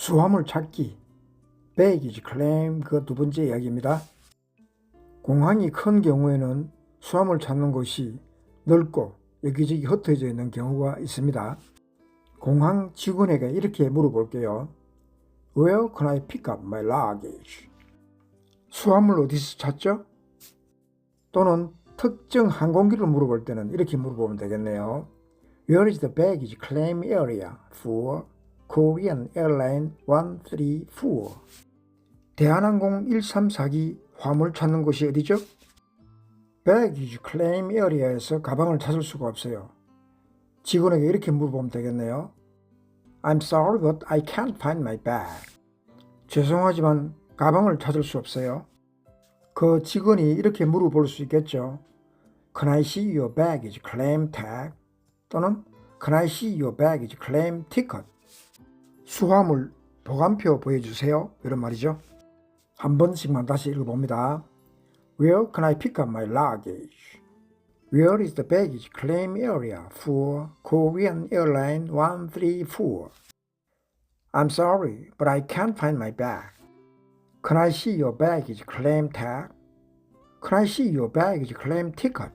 수화물 찾기, baggage claim 그두 번째 이야기입니다. 공항이 큰 경우에는 수화물 찾는 곳이 넓고 여기저기 흩어져 있는 경우가 있습니다. 공항 직원에게 이렇게 물어볼게요. Where can I pick up my luggage? 수화물 어디서 찾죠? 또는 특정 항공기를 물어볼 때는 이렇게 물어보면 되겠네요. Where is the baggage claim area for Korean Airline 134? 대한항공 134기 화물 찾는 곳이 어디죠? baggage claim area에서 가방을 찾을 수가 없어요. 직원에게 이렇게 물어보면 되겠네요. I'm sorry, but I can't find my bag. 죄송하지만 가방을 찾을 수 없어요. 그 직원이 이렇게 물어볼 수 있겠죠. Can I see your baggage claim tag? 또는 Can I see your baggage claim ticket? 수화물 보관표 보여주세요. 이런 말이죠. 한 번씩만 다시 읽어봅니다. Where can I pick up my luggage? Where is the baggage claim area for Korean Airline 134? I'm sorry, but I can't find my bag. Can I see your baggage claim tag? Can I see your baggage claim ticket?